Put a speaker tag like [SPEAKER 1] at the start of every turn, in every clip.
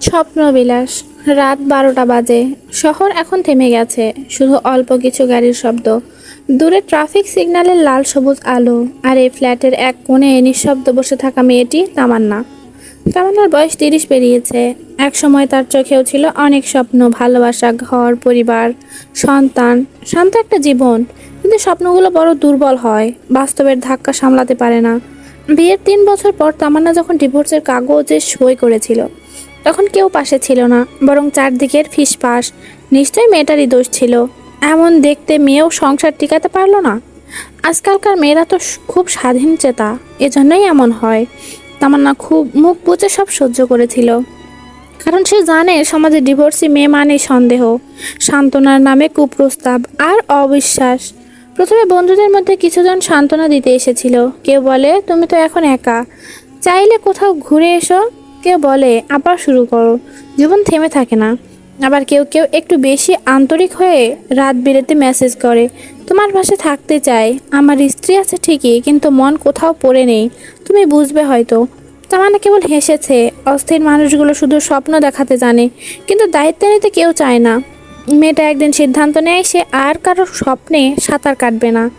[SPEAKER 1] স্বপ্নবিলাস। রাত বারোটা বাজে। শহর এখন থেমে গেছে। শুধু অল্প কিছু গাড়ির শব্দ। দূরে ট্রাফিক সিগন্যালের লাল সবুজ আলো। আর এই ফ্ল্যাটের এক কোণে নিঃশব্দ বসে থাকা মেয়েটি তামান্না। তামান্নার বয়স তিরিশ পেরিয়েছে। এক সময় তার চোখেও ছিল অনেক স্বপ্ন, ভালোবাসা, ঘর, পরিবার, সন্তান। শান্ত একটা জীবন। কিন্তু স্বপ্নগুলো বড় দুর্বল হয়। বাস্তবের ধাক্কা সামলাতে পারে না। বিয়ের তিন বছর পর তামান্না যখন ডিভোর্সের কাগজে সই করেছিল তখন কেউ পাশে ছিল না, বরং চারদিকের ফিসফাস। নিশ্চয়ই মেয়েটারই দোষ ছিল। এমন দেখতে মেয়েও সংসার টিকাতে পারল না। আজকালকার মেয়েরা তো খুব স্বাধীন চেতা, এজন্যই এমন হয়। তামান্না খুব মুখ বুঝে সব সহ্য করেছিল। কারণ সে জানে সমাজে ডিভোর্সি মেয়ে মানে সন্দেহ, সান্ত্বনার নামে কুপ্রস্তাব আর অবিশ্বাস। প্রথমে বন্ধুদের মধ্যে কিছুজন সান্ত্বনা দিতে এসেছিল। কেউ বলে, তুমি তো এখন একা। চাইলে কোথাও ঘুরে এসো কেউ বলে, আবার শুরু করো। জীবন থেমে থাকে না। আবার কেউ কেউ একটু বেশি আন্তরিক হয়ে রাত বিরেতে মেসেজ করে, তোমার পাশে থাকতে চাই। আমার স্ত্রী আছে ঠিকই, কিন্তু মন কোথাও পড়ে নেই। তুমি বুঝবে হয়তো। তামান্না কেবল হেসেছে, অস্থির মানুষগুলো শুধু স্বপ্ন দেখাতে জানে, কিন্তু দায়িত্ব নিতে কেউ চায় না। মেয়েটা একদিন সিদ্ধান্ত নেয়, সে আর কারোর স্বপ্নে সাঁতার কাটবে না।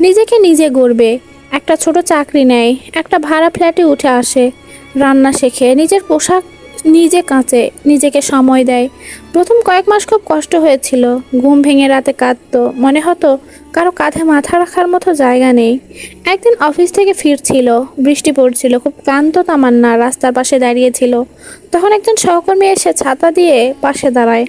[SPEAKER 1] নিজেকে নিজে গড়বে। একটা ছোট চাকরি নেয়, একটা ভাড়া ফ্ল্যাটে উঠে আসে। রান্না শেখে, নিজের পোশাক নিজে কাঁচে, নিজেকে সময় দেয়। প্রথম কয়েক মাস খুব কষ্ট হয়েছিল। ঘুম ভেঙে রাতে কাঁদতো। মনে হতো কারও কাঁধে মাথা রাখার মতো জায়গা নেই। একদিন অফিস থেকে ফিরছিল, বৃষ্টি পড়ছিল, খুব ক্লান্ত তামান্না রাস্তার পাশে দাঁড়িয়েছিল তখন একজন সহকর্মী এসে ছাতা দিয়ে পাশে দাঁড়ায়।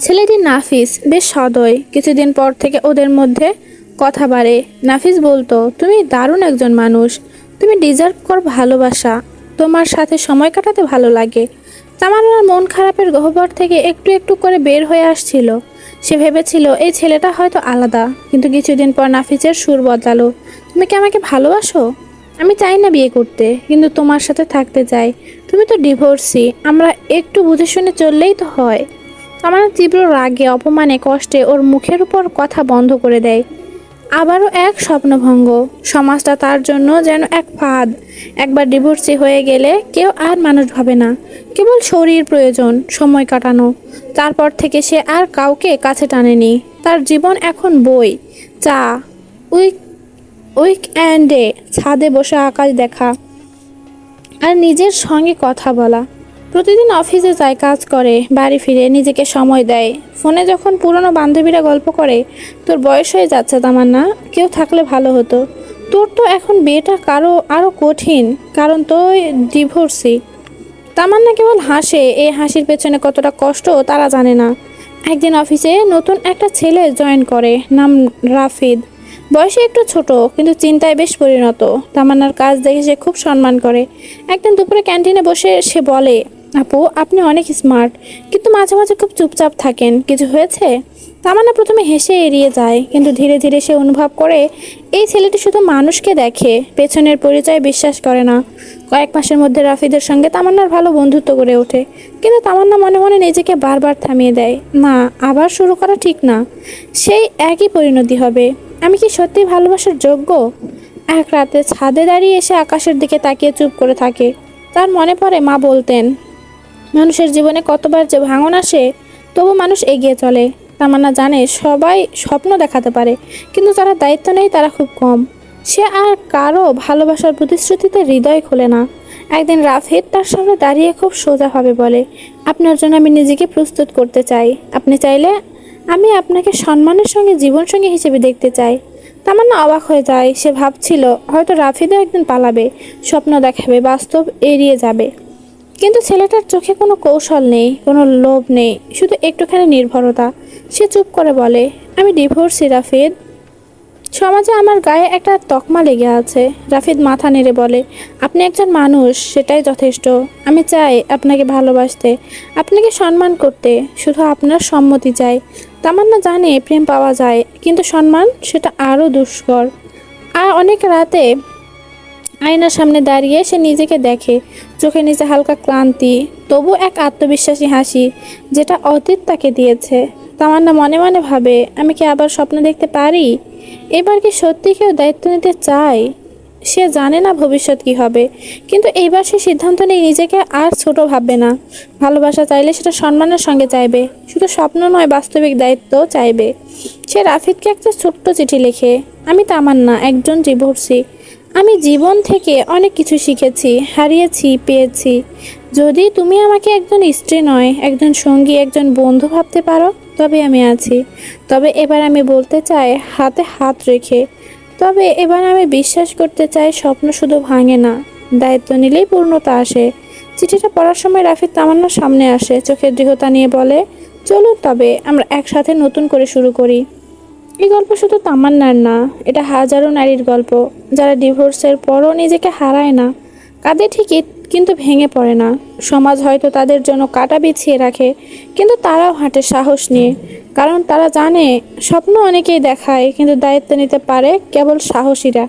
[SPEAKER 1] ছেলেটি নাফিস, বেশ সদয়। কিছুদিন পর থেকে ওদের মধ্যে কথা বাড়ে। নাফিস বলতো, তুমি দারুণ একজন মানুষ। তুমি ডিজার্ভ কর ভালোবাসা। তোমার সাথে সময় কাটাতে ভালো লাগে। তামান্নার মন খারাপের গহ্বর থেকে একটু একটু করে বের হয়ে আসছিল। সে ভেবেছিল, এই ছেলেটা হয়তো আলাদা, কিন্তু কিছুদিন পর নাফিসের সুর বদলালো। তুমি কি আমাকে ভালোবাসো? আমি চাই না বিয়ে করতে, কিন্তু তোমার সাথে থাকতে চাই। তুমি তো ডিভোর্সি আমরা একটু বুঝে শুনে চললেই তো হয়। আমার তীব্র রাগে, অপমানে, কষ্টে ওর মুখের উপর কথা বন্ধ করে দেয়। আবারও এক স্বপ্নভঙ্গ। সমাজটা তার জন্য যেন এক ফাঁদ। একবার ডিভোর্সি হয়ে গেলে কেউ আর মানুষ ভাবে না। কেবল শরীর প্রয়োজন, সময় কাটানো। তারপর থেকে সে আর কাউকে কাছে টানেনি। তার জীবন এখন বই, চা, উইক উইক উইকএন্ডে ছাদে বসে আকাশ দেখা। আর নিজের সঙ্গে কথা বলা। প্রতিদিন অফিসে যায়, কাজ করে, বাড়ি ফিরে, নিজেকে সময় দেয়। ফোনে যখন পুরনো বান্ধবীরা গল্প করে, তোর বয়স হয়ে যাচ্ছে, তামান্না, কেউ থাকলে ভালো হতো। তোর তো এখন বিয়েটা কারও আরও কঠিন, কারণ তো ডিভোর্সি। তামান্না কেবল হাসে, এই হাসির পেছনে কতটা কষ্ট তারা জানে না। একদিন অফিসে নতুন একটা ছেলে জয়েন করে, নাম রাফিদ। বয়সে একটু ছোট, কিন্তু চিন্তায় বেশ পরিণত। তামান্নার কাজ দেখে সে খুব সম্মান করে। একদিন দুপুরে ক্যান্টিনে বসে সে বলে আপু, আপনি অনেক স্মার্ট কিন্তু মাঝে মাঝে খুব চুপচাপ থাকেন। কিছু হয়েছে? তামান্না প্রথমে হেসে এড়িয়ে যায়, কিন্তু ধীরে ধীরে সে অনুভব করে, এই ছেলেটি শুধু মানুষকে দেখে, পেছনের পরিচয় বিশ্বাস করে না। কয়েক মাসের মধ্যে রাফিদের সঙ্গে তামান্নার ভালো বন্ধুত্ব গড়ে ওঠে, কিন্তু তামান্না মনে মনে নিজেকে বারবার থামিয়ে দেয়। না, আবার শুরু করা ঠিক না। সেই একই পরিণতি হবে। আমি কি সত্যি ভালোবাসার যোগ্য? এক রাতে ছাদে দাঁড়িয়ে এসে আকাশের দিকে তাকিয়ে চুপ করে থাকে। তার মনে পড়ে, মা বলতেন মানুষের জীবনে কতবার যে ভাঙন আসে, তবু মানুষ এগিয়ে চলে। তামান্না জানে সবাই স্বপ্ন দেখাতে পারে, কিন্তু যারা দায়িত্ব নেয় তারা খুব কম। সে আর কারও ভালোবাসার প্রতিশ্রুতিতে হৃদয় খোলে না। একদিন রাফিদ তার সামনে দাঁড়িয়ে খুব সোজাভাবে বলে, আপনার জন্য আমি নিজেকে প্রস্তুত করতে চাই। আপনি চাইলে আমি আপনাকে সম্মানের সঙ্গে জীবনসঙ্গী হিসেবে দেখতে চাই। তামান্না অবাক হয়ে যায়। সে ভাবছিল, হয়তো রাফিদও একদিন পালাবে। স্বপ্ন দেখাবে, বাস্তব এড়িয়ে যাবে। কিন্তু ছেলেটার চোখে কোনো কৌশল নেই, কোনো লোভ নেই, শুধু একটুখানি নির্ভরতা। সে চুপ করে বলে, আমি ডিভোর্সি, রাফিদ। সমাজে আমার গায়ে একটা তকমা লেগে আছে। রাফিদ মাথা নেড়ে বলে, আপনি একজন মানুষ, সেটাই যথেষ্ট। আমি চাই আপনাকে ভালোবাসতে, আপনাকে সম্মান করতে, শুধু আপনার সম্মতি চাই। তামান্না জানে প্রেম পাওয়া যায়, কিন্তু সম্মান সেটা আরও দুষ্কর। আর অনেক রাতে আয়নার সামনে দাঁড়িয়ে সে নিজেকে দেখে। চোখে নিচে হালকা ক্লান্তি, তবু এক আত্মবিশ্বাসী হাসি, যেটা অতীত তাকে দিয়েছে। তামান্না মনে মনে ভাবে, আমি কি আবার স্বপ্ন দেখতে পারি? এবার কি সত্যি কেউ দায়িত্ব নিতে চায়? সে জানে না ভবিষ্যৎ কি হবে, কিন্তু এইবার সে সিদ্ধান্ত নেই নিজেকে আর ছোট ভাববে না। ভালোবাসা চাইলে সেটা সম্মানের সঙ্গে চাইবে, শুধু স্বপ্ন নয়, বাস্তবিক দায়িত্ব চাইবে। সে রাফিদকে একটা ছোট্ট চিঠি লেখে, আমি তামান্না, একজন ডিভোর্সি আমি জীবন থেকে অনেক কিছু শিখেছি, হারিয়েছি, পেয়েছি। যদি তুমি আমাকে একজন স্ত্রী নয়, একজন সঙ্গী, একজন বন্ধু ভাবতে পারো, তবে আমি আছি। তবে এবার আমি বলতে চাই, হাতে হাত রেখে। তবে এবার আমি বিশ্বাস করতে চাই, স্বপ্ন শুধু ভাঙে না। দায়িত্ব নিলেই পূর্ণতা আসে। চিঠিটা পড়ার সময় রাফিদ তামান্নার সামনে আসে, চোখের দৃঢ়তা নিয়ে বলে, চলুন তবে, আমরা একসাথে নতুন করে শুরু করি। এই গল্প শুধু তামান্নার না, এটা হাজারো নারীর গল্প, যারা ডিভোর্সের পরও নিজেকে হারায় না। কাঁদে ঠিকই, কিন্তু ভেঙে পড়ে না। সমাজ হয়তো তাদের জন্য কাটা বিছিয়ে রাখে, কিন্তু তারাও হাঁটে সাহস নিয়ে। কারণ তারা জানে, স্বপ্ন অনেকেই দেখায়, কিন্তু দায়িত্ব নিতে পারে কেবল সাহসীরা।